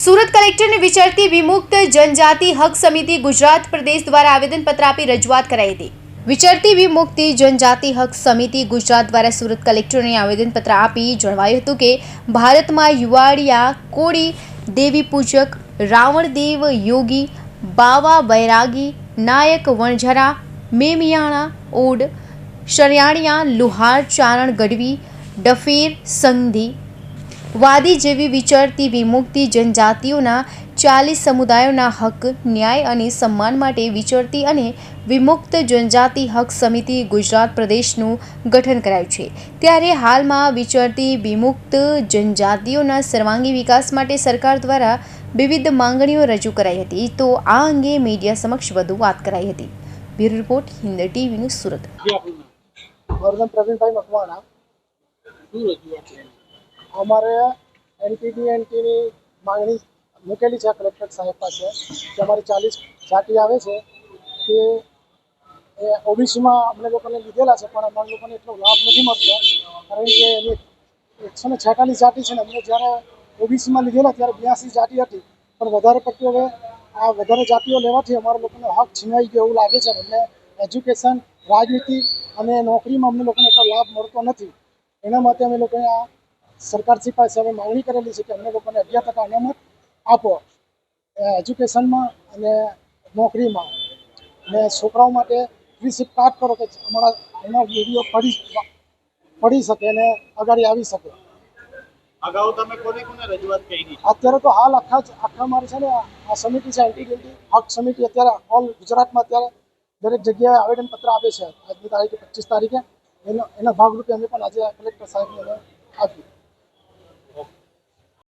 સુરત કલેક્ટરને વિચારતી વિમુક્ત જનજાતિ હક સમિતિ ગુજરાત પ્રદેશ દ્વારા આવેદનપત્ર આપી રજૂઆત કરાઈ હતી વિચરતી વિમુક્તિ જનજાતિ હક સમિતિ ગુજરાત દ્વારા સુરત કલેક્ટરને આવેદનપત્ર આપી જણાવાયું હતું કે ભારતમાં યુવાડિયા કોળી દેવી પૂજક રાવણદેવ યોગી બાવા બૈરાગી નાયક વણઝરા મેમિયાણા ઓડ શરિયાણિયા લુહાર ચારણ ગઢવી ડફેર સંધિ વાદી જેવી વિચારતી વિમુક્તિ જનજાતિઓના ચાલીસ સમુદાયોના હક ન્યાય અને સન્માન માટે વિચરતી અને વિમુક્ત જનજાતિ હક સમિતિ ગુજરાત પ્રદેશનું ગઠન કરાયું છે. ત્યારે હાલમાં વિચરતી વિમુક્ત જનજાતિઓના સર્વાંગી વિકાસ માટે સરકાર દ્વારા વિવિધ માંગણીઓ રજૂ કરાઈ હતી. તો આ અંગે મીડિયા સમક્ષ વધુ વાત કરાઈ હતી. બ્યુરો રિપોર્ટ હિન્દ ટીવીનું સુરત. પ્રવીણભાઈ મકવાણા. અમારે એનટીડી એનટીની માંગણી મૂકેલી છે કલેક્ટર સાહેબ પાસે, કે અમારી ચાલીસ જાતિ આવે છે, તે એ ઓબીસીમાં અમને લોકોને લીધેલા છે, પણ અમારા લોકોને એટલો લાભ નથી મળતો, કારણ કે એની એકસો ને છેતાલીસ જાતિ છે ને, અમને જ્યારે ઓબીસીમાં લીધેલા ત્યારે બ્યાસી જાતિ હતી, પણ વધારે પડતી હવે આ વધારે જાતિઓ લેવાથી અમારા લોકોનો હક છીનવાઈ ગયો એવું લાગે છે એટલે એજ્યુકેશન, રાજનીતિ અને નોકરીમાં અમને લોકોને એટલો લાભ મળતો નથી. એના માટે અમે લોકોએ આ સરકારશ્રી પાસે હવે માંગણી કરેલી છે કે અમને લોકોને અગિયાર ટકા અનામત આપો. એજ્યુકેશનમાં અને નોકરીમાં. ને છોકરાઓ માટે શિપ કાર્ડ કરો કે અમારા એના વીડિયો પડી પડી શકે અને આગળ આવી શકે. અગાઉ તમે કોને કોને રજૂઆત કરી? અત્યારે તો હાલ આખા આખા મારે છે ને આ સમિતિ છે એન્ટી ડેન્ટી હક સમિતિ અત્યારે ઓલ ગુજરાતમાં અત્યારે દરેક જગ્યાએ આવેદનપત્ર આપે છે. આજની તારીખે પચીસ તારીખે. એનો એના ભાગરૂપે અમે પણ આજે કલેક્ટર સાહેબને અમે આપ્યું